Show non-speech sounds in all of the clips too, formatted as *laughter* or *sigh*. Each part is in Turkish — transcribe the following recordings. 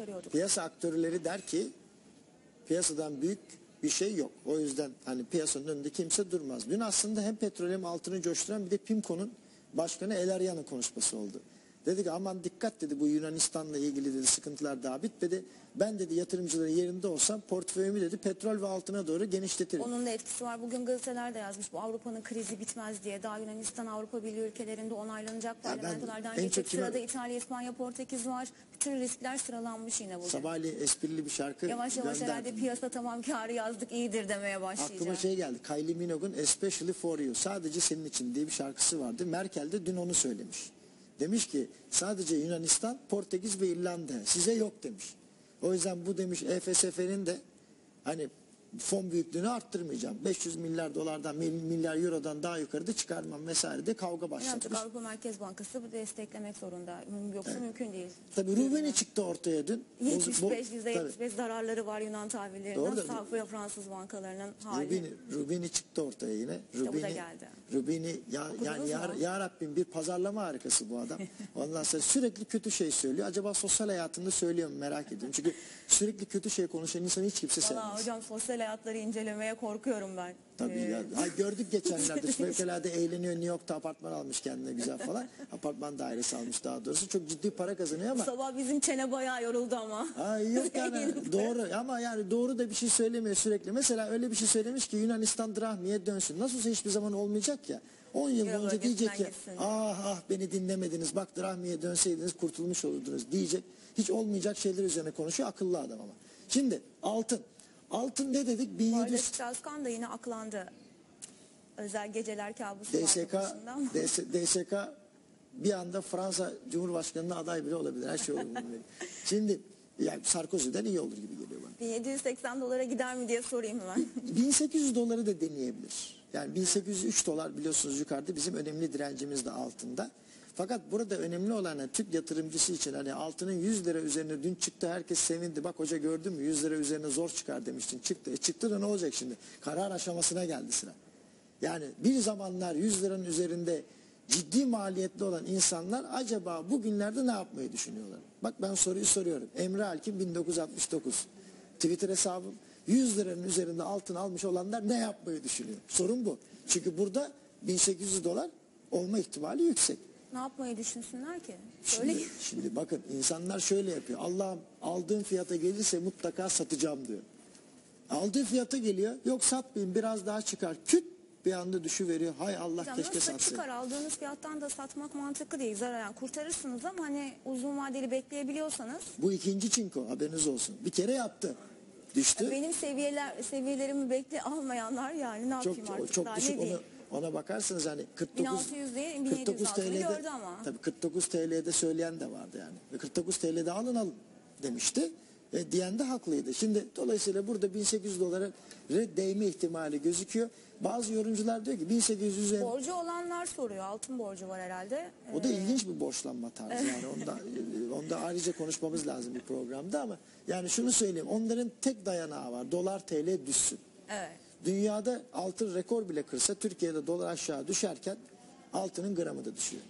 aktarıyorduk. Piyasa aktörleri der ki piyasadan büyük bir şey yok. O yüzden hani piyasanın önünde kimse durmaz. Dün aslında hem petrol altını coşturan bir de PIMCO'nun başkanı El konuşması oldu. Dedi ki aman dikkat dedi bu Yunanistan'la ilgili dedi sıkıntılar daha bitmedi. Ben dedi yatırımcıların yerinde olsam portföyümü dedi petrol ve altına doğru genişletirim. Onun da etkisi var. Bugün gazeteler de yazmış bu Avrupa'nın krizi bitmez diye. Daha Yunanistan Avrupa Birliği ülkelerinde onaylanacak parlamentolardan en geçecek. kime- Sırada İtalya, İspanya, Portekiz var. Bütün riskler sıralanmış yine bugün. Sabahleyin esprili bir şarkı Yavaş yavaş gönderdim. herhalde piyasa tamam karı yazdık iyidir demeye başlayacak. Aklıma şey geldi. Kylie Minogue'un Especially For You. Sadece senin için diye bir şarkısı vardı. Merkel de dün onu söylemiş. Demiş ki sadece Yunanistan, Portekiz ve İrlanda size yok demiş. O yüzden bu demiş EFSF'nin de hani fon büyüklüğünü arttırmayacağım. 500 milyar dolardan mil- milyar eurodan daha yukarıda çıkarmam vesaire de kavga başlatmış. Avrupa Merkez Bankası bu desteklemek zorunda. Yoksa mümkün değil. Tabii Rubeni çıktı ortaya dün. Bu- bu- 75 tabii. %75 zararları var Yunan tahvillerinden. Ve Fransız bankalarının hali. Rubini, Rubini çıktı ortaya yine. Rubini, geldi. Rubini ya, Okudunuz yani ya, ya Rabbim bir pazarlama harikası bu adam. *laughs* Ondan sonra sürekli kötü şey söylüyor. Acaba sosyal hayatında söylüyor mu merak ediyorum. Çünkü sürekli kötü şey konuşan insanı hiç kimse Valla sevmez. hocam sosyal hayatları incelemeye korkuyorum ben. Tabii Ee, ya. Ay gördük geçenlerde *laughs* fevkalade eğleniyor New York'ta apartman almış kendine güzel falan. *laughs* Apartman dairesi almış daha doğrusu. Çok ciddi para kazanıyor ama. Sabah bizim çene bayağı yoruldu ama. Ay yok *laughs* yani doğru ama yani doğru da bir şey söylemiyor sürekli. Mesela öyle bir şey söylemiş ki Yunanistan drahmiye dönsün. Nasılsa hiçbir zaman olmayacak ya. 10 yıl Euro boyunca diyecek ki ah ah beni dinlemediniz bak drahmiye dönseydiniz kurtulmuş olurdunuz diyecek. Hiç olmayacak şeyler üzerine konuşuyor akıllı adam ama. Şimdi altın. Altın ne dedik? Bu arada 1700 Strauss-Kahn da yine aklandı. Özel geceler kabusu DSK. DS, DSK bir anda Fransa Cumhurbaşkanı'na aday bile olabilir. Her şey olabilir. *laughs* Şimdi yani Sarkozy'den iyi olur gibi geliyor bana. 1780 dolara gider mi diye sorayım hemen. *laughs* 1800 doları da deneyebilir. Yani 1803 dolar biliyorsunuz yukarıda bizim önemli direncimiz de altında. Fakat burada önemli olan Türk yatırımcısı için hani altının 100 lira üzerine dün çıktı herkes sevindi. Bak hoca gördün mü 100 lira üzerine zor çıkar demiştin. Çıktı. E çıktı da ne olacak şimdi? Karar aşamasına geldi sıra. Yani bir zamanlar 100 liranın üzerinde ciddi maliyetli olan insanlar acaba bugünlerde ne yapmayı düşünüyorlar? Bak ben soruyu soruyorum. Emre Alkin 1969. Twitter hesabım 100 liranın üzerinde altın almış olanlar ne yapmayı düşünüyor? Sorun bu. Çünkü burada 1800 dolar olma ihtimali yüksek. Ne yapmayı düşünsünler ki? Şimdi, Öyle şimdi bakın insanlar şöyle yapıyor. Allah'ım aldığım fiyata gelirse mutlaka satacağım diyor. Aldığı fiyata geliyor. Yok satmayayım biraz daha çıkar. Küt bir anda düşüveriyor. Hay Allah Ya keşke satsaydım. çıkar aldığınız fiyattan da satmak mantıklı değil zarar yani kurtarırsınız ama hani uzun vadeli bekleyebiliyorsanız Bu ikinci çinko haberiniz olsun. Bir kere yaptı. Düştü. benim seviyeler seviyelerimi bekle almayanlar yani ne çok yapayım artık çok daha düşük ne diyeyim? onu ona bakarsanız hani 49 1600 değil 1700 49 altını TL'de gördü ama. tabii 49 TL'de söyleyen de vardı yani. Ve 49 TL'de alın alın demişti. Ve diyen de haklıydı. Şimdi dolayısıyla burada 1800 dolara değme ihtimali gözüküyor. Bazı yorumcular diyor ki 1800 üzerine Borcu olanlar soruyor altın borcu var herhalde. o da ilginç bir borçlanma tarzı yani *laughs* onda onda ayrıca konuşmamız lazım bir programda ama yani şunu söyleyeyim onların tek dayanağı var dolar TL düşsün. Evet. Dünyada altın rekor bile kırsa Türkiye'de dolar aşağı düşerken altının gramı da düşüyor.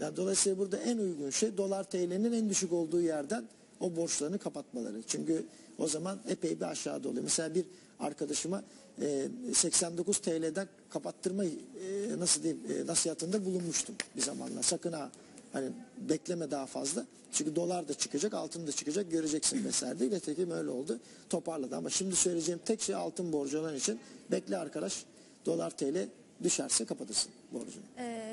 Yani dolayısıyla burada en uygun şey dolar TL'nin en düşük olduğu yerden o borçlarını kapatmaları. Çünkü o zaman epey bir aşağıda oluyor. Mesela bir arkadaşıma e, 89 TL'den kapattırma e, nasıl diyeyim e, nasihatinde bulunmuştum bir zamanlar. Sakın ha hani bekleme daha fazla. Çünkü dolar da çıkacak, altın da çıkacak göreceksin vesaire diye. Nitekim öyle oldu. Toparladı ama şimdi söyleyeceğim tek şey altın borcu olan için bekle arkadaş dolar TL düşerse kapatırsın borcunu. Ee,